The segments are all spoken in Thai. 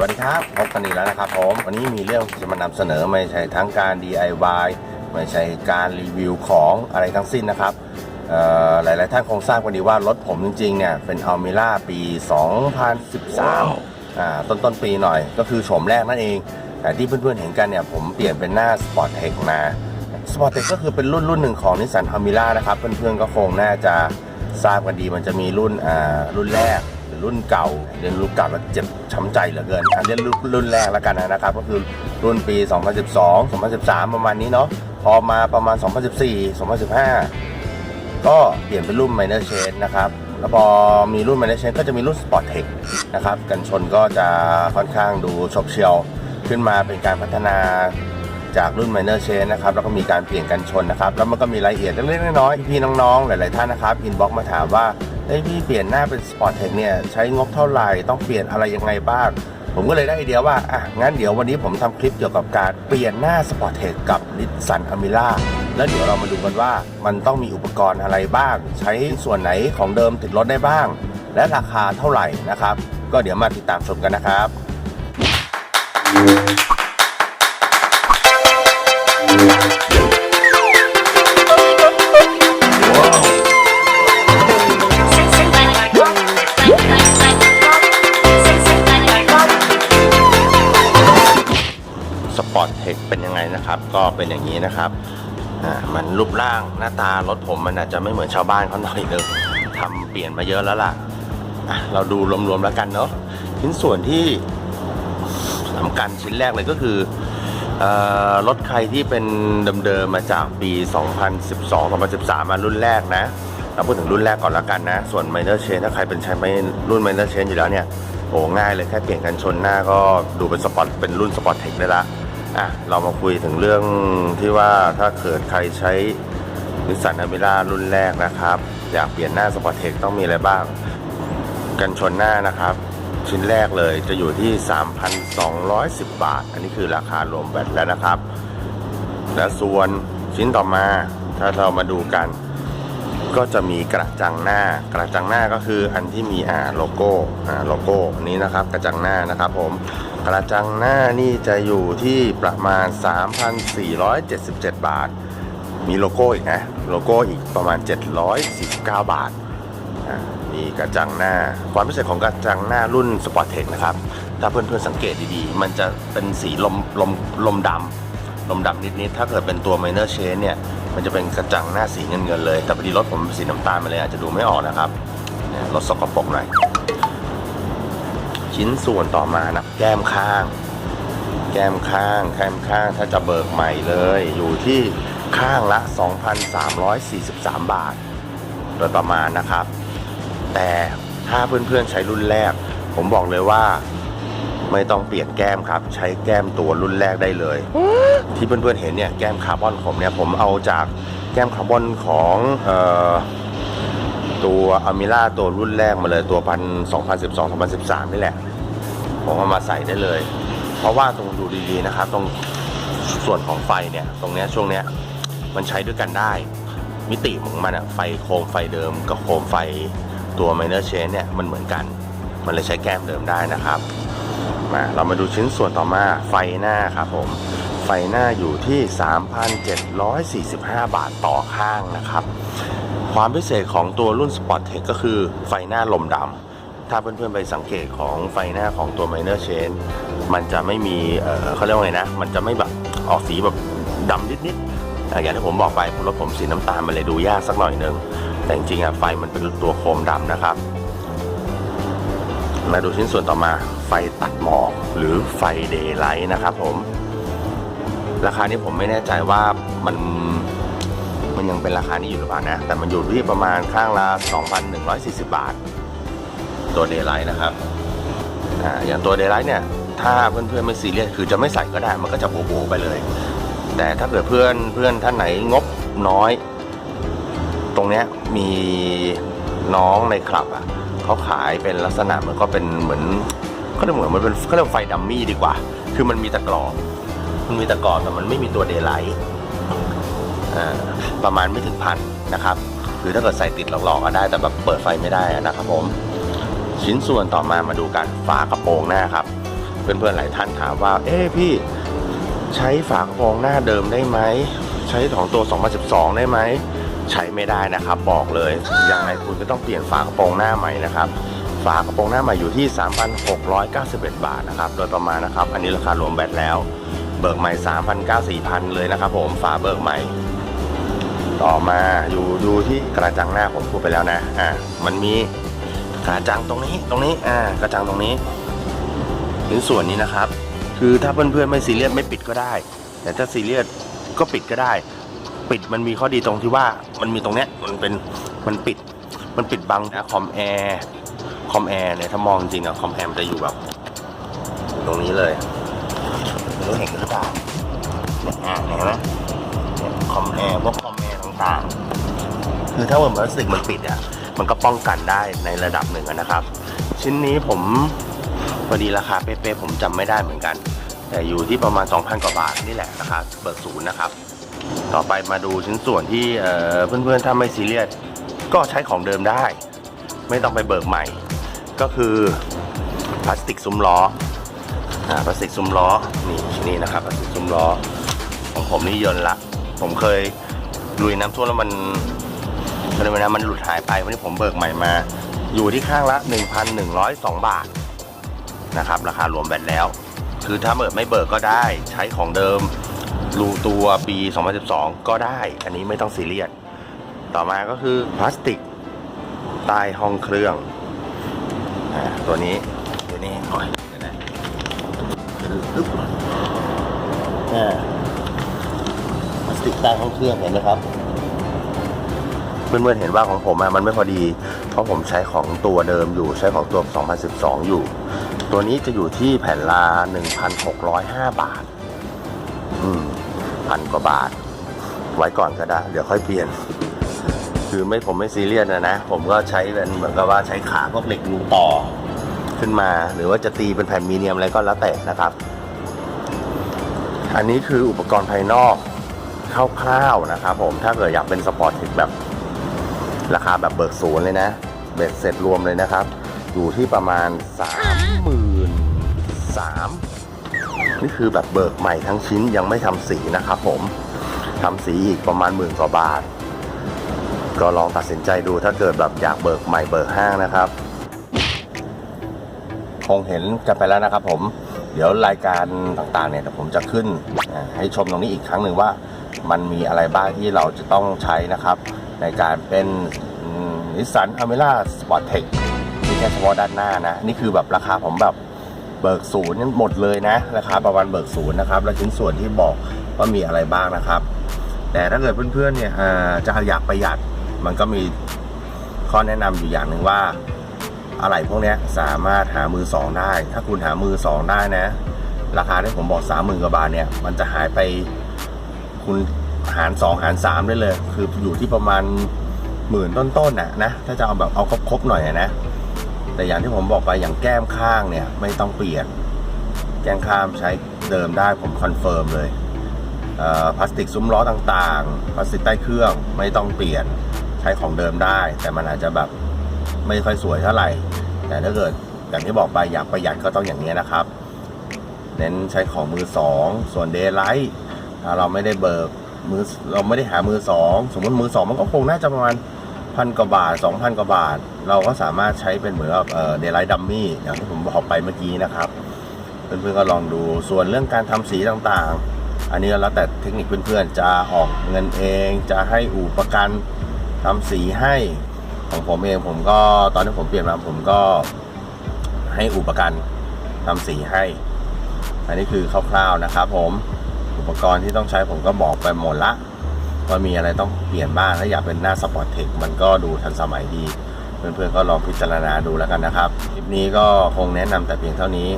วัสดีครับพบกันอีกแล้วนะครับผมวันนี้มีเรื่องจะมานำเสนอไม่ใช่ทั้งการ DIY ไม่ใช่การรีวิวของอะไรทั้งสิ้นนะครับเอ่อหลาย ๆ ท่านคงทราบกันดีว่ารถผมจริง ๆ เนี่ย เป็น a l m i r a ปี 2013อ่าต้นต้นๆปีหน่อย ก็คือโฉมแรกนั่นเอง แต่ที่เพื่อน ๆ เห็นกันเนี่ย ผมเปลี่ยนเป็นหน้า Sport Tech มา Sport Tech ก็คือเป็นรุ่นรุ่นหนึ่งของนิสสัน a l m i r a นะครับ เพื่อน ๆ ก็คงน่าจะทราบกันดีมันจะมีรุ่นอ่ารุ่นแรกห รุ่นเก่าเรียนรุ่นเก่าแล้วเจ็บช้ำใจเหลือเกินอันเรียนรุ่นรุ่นแรกแล้วกันนะครับ ก็คือรุ่นปี 2012 2013 ประมาณนี้เนาะพอมาประมาณ 2014 2015 ก็เปลี่ยนเป็นรุ่น minor change นะครับแล้วพอมีรุ่น minor change ก็จะมีรุ่น sport tech นะครับกันชนก็จะค่อนข้างดูฉบเฉียวขึ้นมาเป็นการพัฒนาจากรุ่น minor change นะครับแล้วก็มีการเปลี่ยนกันชนนะครับ แล้วมันก็มีรายละเอียดเล็กๆน้อยๆพี่ๆน้องๆ หลายๆท่านนะครับ inbox มาถามว่า เฮ้ยพี่เปลี่ยนหน้าเป็น sport tech เนี่ยใช้งบเท่าไหร่ต้องเปลี่ยนอะไรยังไงบ้าง ผมก็เลยได้ไอเดียว่าอะงั้นเดี๋ยววันนี้ผมทำคลิปเกี่ยวกับการเปลี่ยนหน้า Sport Tech กับนิสสันอ m มิล่าแล้วเดี๋ยวเรามาดูกันว่ามันต้องมีอุปกรณ์อะไรบ้าง ใช้ส่วนไหนของเดิมติดรถได้บ้าง และราคาเท่าไหร่นะครับ ก็เดี๋ยวมาติดตามชมกันนะครับ อร์ตเทคเป็นยังไงนะครับ ก็เป็นอย่างนี้นะครับอ่ามันรูปร่างหน้าตารถผมมันอาจจะไม่เหมือนชาวบ้านเขาหน่อยนึงทำเปลี่ยนมาเยอะแล้วล่ะอะเราดูรวมๆแล้วกันเนาะชิ้นส่วนที่สำคัญชิ้นแรกเลยก็คือรถใครที่เป็นเดิมๆมาจากปี 2012-2013 มารุ่นแรกนะ เราพูดถึงรุ่นแรกก่อนล้วกันนะ ส่วน minor chain ถ้าใครเป็นใช้ไม่รุ่น minor chain อยู่แล้วเนี่ย โอ้ง่ายเลยแค่เปลี่ยนกันชนหน้าก็ดูเป็นสปอร์ตเป็นรุ่นสปอร์ตเทคได้ละ อะเรามาคุยถึงเรื่องที่ว่าถ้าเกิดใครใช้นิสสันอเมร่ารุ่นแรกนะครับ อยากเปลี่ยนหน้าสปอร์ตเทคต้องมีอะไรบ้าง กันชนหน้านะครับ ชิ้นแรกเลยจะอยู่ที่ 3,210 บาท อันนี้คือราคารวมแบตแล้วนะครับ และส่วนชิ้นต่อมาถ้าเรามาดูกัน ก็จะมีกระจังหน้า กระจังหน้าก็คืออันที่มีอ่าโลโก้อ่าโลโก้อันนี้นะครับ กระจังหน้านะครับผม กระจังหน้านี่จะอยู่ที่ประมาณ 3,477 บาท มีโลโก้อีกนะ โลโก้อีกประมาณ 749 บาทอ่ามีกระจังหน้า ความพิเศษของกระจังหน้ารุ่น Sport Tech นะครับ ถ้าเพื่อนๆสังเกตดีๆ มันจะเป็นสีลมลมลมดำลมดำนิดๆ ถ้าเกิดเป็นตัว minor change เนี่ย มันจะเป็นกระจังหน้าสีเงินๆเลย แต่พอดีรถผมสีน้ำตาลมาเลยอาจจะดูไม่ออกนะครับรถสกปรกหน่อย ชิ้นส่วนต่อมานะ แก้มข้าง แก้มข้าง แก้มข้างถ้าจะเบิกใหม่เลย อยู่ที่ข้างละ 2,343 บาท โดยประมาณนะครับ แต่ถ้าเพื่อนๆใช้รุ่นแรก ผมบอกเลยว่าไม่ต้องเปลี่ยนแก้มครับ ใช้แก้มตัวรุ่นแรกได้เลย ที่เพื่อนๆเห็นเนี่ยแก้มคาร์บอนผมเนี่ยผมเอาจากแก้มคาร์บอนของเอ่อ ตัวอ m มิล่าตัวรุ่นแรกมาเลยตัวพันสองพันสิบสองสองพันสิบสามนี่แหละ ผมเอามาใส่ได้เลย เพราะว่าตรงดูดีๆนะครับ ตรงส่วนของไฟเนี่ย ตรงเนี้ยช่วงเนี้ยมันใช้ด้วยกันได้ มิติของมันอะไฟโคมไฟเดิมกับโคมไฟตัว minor change เนี่ยมันเหมือนกัน มันเลยใช้แก้มเดิมได้นะครับมาเรามาดูชิ้นส่วนต่อมาไฟหน้าครับผมไฟหน้าอยู่ที่ 3,745 บาทต่อข้างนะครับ ความพิเศษของตัวรุ่น Sport Tech ก็คือไฟหน้าลมดำ ถ้าเพื่อนๆไปสังเกตของไฟหน้าของตัว Minor Change มันจะไม่มีเเขาเรียกว่าไงนะ มันจะไม่แบบออกสีแบบดำนิดๆอย่างที่ผมบอกไปรถผมสีน้ำตาลมันเลยดูยากสักหน่อยหนึง แต่จริงๆอะไฟมันเป็นตัวโคมดำนะครับ มาดูชิ้นส่วนต่อมาไฟตัดหมอกหรือไฟเดย์ไลท์นะครับผม ราคานี้ผมไม่แน่ใจว่ามัน มันยังเป็นราคานี้อยู่หรือเปล่านะ แต่มันอยู่ที่ประมาณข้างละ 2,140 บาท ตัวเดย์ไลท์นะครับอ่าอย่างตัวเดย์ไลท์เนี่ย ถ้าเพื่อนๆไม่ซีเรียสคือจะไม่ใส่ก็ได้ มันก็จะโบๆไปเลย แต่ถ้าเกิดเพื่อนเพื่อนท่านไหนงบน้อย ตรงเนี้ยมีน้องในคลับอะเขาขายเป็นลักษณะมือนก็เป็นเหมือนเขาเรียกเหมือนมันเป็นเขาเรียกไฟดัมมี่ดีกว่า คือมันมีตะกรอบมันมีตะกรอบแต่มันไม่มีตัวเดย์ไลท์ ประมาณไม่ถึงพันนะครับคือถ้าเกิดใส่ติดหลอกๆก็ได้แต่แบบเปิดไฟไม่ได้นะครับผม ชิ้นส่วนต่อมามาดูกันฝากระโปรงหน้าครับฝพื่อนๆหลายท่านถามว่า เอ๊พี่ใช้ฝากระโปรงหน้าเดิมได้ไหมใช้ของตัว 2012 ได้ไหมใช้ไม่ได้นะครับ บอกเลยยังไงคุณก็ต้องเปลี่ยนฝากระโปรงหน้าใหม่นะครับฝากระโปรงหน้าใหม่อยู่ที่ 3,691 บาทนะครับโดยประมาณนะครับ อันนี้ราคารวมแบตแล้ว เบิกใหม่3,900 4,000 เลยนะครับผมฝาเบิกใหม่ ต่อมาอยู่ดูที่กระจังหน้าผมพูดไปแล้วนะอ่ามันมีกระจังตรงนี้ตรงนี้อ่ากระจังตรงนี้ชิ้นส่วนนี้นะครับ คือถ้าเพื่อนๆไม่ซีเรียสไม่ปิดก็ได้ แต่ถ้าซีเรียสก็ปิดก็ได้ ปิดมันมีข้อดีตรงที่ว่ามันมีตรงเนี้ยมันเป็นมันปิดมันปิดบังนะคอมแอร์คอมแอร์เนี่ยถ้ามองจริงอะคอมแอร์มันจะอยู่แบบ ตรงนี้เลยไม่รู้เห็นหรือเปล่าเนี่ยอ่าเห็นไหมคอมแอร์พวกคอม ต่างๆ คือถ้าว่าพลาสติกมันปิดอะมันก็ป้องกันได้ในระดับหนึ่งนะครับ ชิ้นนี้ผมพอดีราคาเป๊ะๆผมจำไม่ได้เหมือนกัน แต่อยู่ที่ประมาณ 2,000 กว่าบาทนี่แหละราคาเบิกศูนย์นะครับ ต่อไปมาดูชิ้นส่วนที่เเพื่อนๆถ้าไม่ซีเรียสก็ใช้ของเดิมได้ ไม่ต้องไปเบิกใหม่ ก็คือพลาสติกซุ้มล้อพลาสติกซุ้มล้อนี่นี่นะครับพลาสติกซุ้มล้อของผมนี่ยนต์ละ ผมเคย ลุยน้ำท่วมแล้วมันมันเลยนะมันหลุดหายไปวันนี้ผมเบิกใหม่มา อยู่ที่ข้างละ 1,102 บาทนะครับ ราคารวมแบตแล้ว คือถ้าเบิกไม่เบิกก็ได้ใช้ของเดิมรูตัวปี 2012 ก็ได้ อันนี้ไม่ต้องซีเรียสต่อมาก็คือพลาสติกใต้ห้องเครื่องตัวนี้ตัวนี้โอ้ยเดี๋ยวนะอึ๊บอ่า ติกใต้ห้องเครื่องเห็นไหมครับเพื่อนๆเห็นว่าของผมอะมันไม่พอดี เพราะผมใช้ของตัวเดิมอยู่ใช้ของตัว 2012 อยู่ ตัวนี้จะอยู่ที่แผ่นละ 1,605 บาท อืมพันกว่าบาท ไว้ก่อนก็ได้ เดี๋ยวค่อยเปลี่ยน คือไม่ผมไม่ซีเรียสนะนะ ผมก็ใช้เป็นเหมือนกับว่าใช้ขาพวกเหล็กรูต่อขึ้นมา หรือว่าจะตีเป็นแผ่นมีเนียมอะไรก็แล้วแต่นะครับ อันนี้คืออุปกรณ์ภายนอก คร่าวๆนะครับผมถ้าเกิดอยากเป็นสปอร์ตเทคแบบราคาแบบเบิกศูนย์เลยนะเบ็ดเสร็จรวมเลยนะครับ อยู่ที่ประมาณ 3 3 0 0 0นี่คือแบบเบิกใหม่ทั้งชิ้นยังไม่ทำสีนะครับผมทำสีอีกประมาณหมื่นกว่าบาท ก็ลองตัดสินใจดูถ้าเกิดแบบอยากเบิกใหม่เบิกห้างนะครับคงเห็นกันไปแล้วนะครับผม เดี๋ยวรายการต่างๆเนี่ยผมจะขึ้นให้ชมตรงนี้อีกครั้งหนึ่งว่า มันมีอะไรบ้างที่เราจะต้องใช้นะครับ ในการเป็นนิสสันอเมร่าสปอร์ตเทคนี่แค่เฉพาะด้านหน้านะ นี่คือแบบราคาผมแบบเบิกศูนย์หมดเลยนะราคาประมาณเบิกศูนย์นะครับ และชิ้นส่วนที่บอกว่ามีอะไรบ้างนะครับ แต่ถ้าเกิดเพื่อนๆเนี่ยจะอยากประหยัดมันก็มีข้อแนะนำอยู่อย่างหนึ่งว่าอะไรพวกนี้สามารถหามือสองได้ ถ้าคุณหามือสองได้นะ ราคาที่ผมบอกสามหมื่นกว่าบาทเนี่ย มันจะหายไปคุณ หารสองหารสามได้เลย คืออยู่ที่ประมาณหมื่นต้นๆน่ะนะถ้าจะเอาแบบเอาครบๆหน่อยนะ แต่อย่างที่ผมบอกไปอย่างแก้มข้างเนี่ย ไม่ต้องเปลี่ยน แก้มข้ามใช้เดิมได้ผมคอนเฟิร์มเลยเพลาสติกซุ้มล้อต่างๆ พลาสติกใต้เครื่องไม่ต้องเปลี่ยนใช้ของเดิมได้ แต่มันอาจจะแบบไม่ค่อยสวยเท่าไหร่ แต่ถ้าเกิดอย่างที่บอกไปอยากประหยัดก็ต้องอย่างนี้นะครับ เน้นใช้ของมือสองส่วนเดย์ไลท์ถ้าเราไม่ได้เบิก มือเราไม่ได้หามือสองสมมติมือสองมันก็คงน่าจะประมาณพันกว่าบาทสองพันกว่าบาท เราก็สามารถใช้เป็นเหมือนกับเดย์ไลท์ดัมมี่อย่างที่ผมบอกไปเมื่อกี้นะครับเพื่อนๆก็ลองดูส่วนเรื่องการทำสีต่างๆ อันนี้ก็แล้วแต่เทคนิคเพื่อนๆจะออกเงินเอง จะให้อู่ประกันทำสีให้ของผมเองผมก็ตอนที่ผมเปลี่ยนมาผมก็ให้อุปกันทำสีให้ อันนี้คือคร่าวๆนะครับผม ปกรณ์ที่ต้องใช้ผมก็บอกไปหมดละว่ามีอะไรต้องเปลี่ยนบ้างถ้าอยากเป็นหน้าสปอร์ตเทคมันก็ดูทันสมัยดี เพื่อนๆก็ลองพิจารณาดูแล้วกันนะครับคลิปนี้ก็คงแนะนำแต่เพียงเท่านี้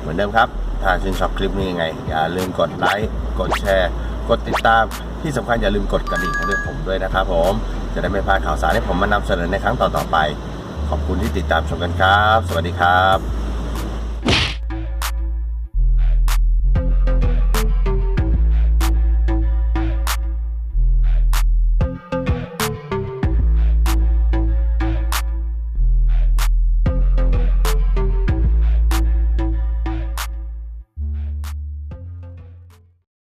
เหมือนเดิมครับ ถ้าชื่นชอบคลิปนี้ยังไง อย่าลืมกดไลค์กดแชร์ กดติดตามที่สำคัญอย่าลืมกดกระดิ่งให้ด้วยผมด้วยนะครับผมจะได้ไม่พลาดข่าวสารที่ผมมานำเสนอในครั้งต่อๆไป ขอบคุณที่ติดตามชมกันครับ สวัสดีครับ